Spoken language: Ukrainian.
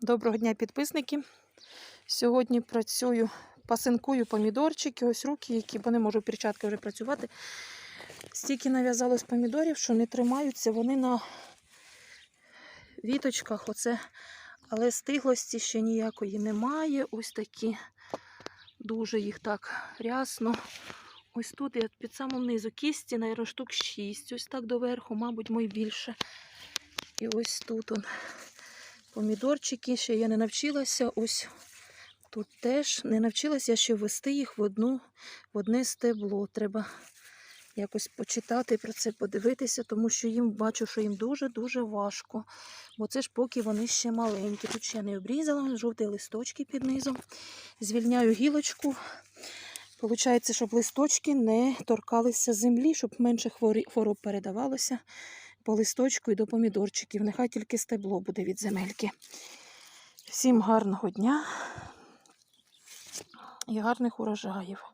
Доброго дня, підписники. Сьогодні працюю, пасинкую помідорчики, ось руки, які, бо не можу перчатки вже працювати. Стільки нав'язалось помідорів, що не тримаються вони на віточках. Оце. Але стиглості ще ніякої немає. Ось такі. Дуже їх так рясно. Ось тут я під самим низу кісті, наверное, штук 6. Ось так доверху, мабуть, мой більше. І ось тут он. Помідорчики ще я не навчилася. Ось тут теж не навчилася ще ввести їх в одну, в одне стебло. Треба якось почитати про це, подивитися, тому що їм бачу, що їм дуже-дуже важко. Бо це ж поки вони ще маленькі. Тут ще не обрізала, жовті листочки під низом. Звільняю гілочку. Получається, щоб листочки не торкалися землі, щоб менше хвороб передавалося по листочку і до помідорчиків. Нехай тільки стебло буде від земельки. Всім гарного дня і гарних урожаїв.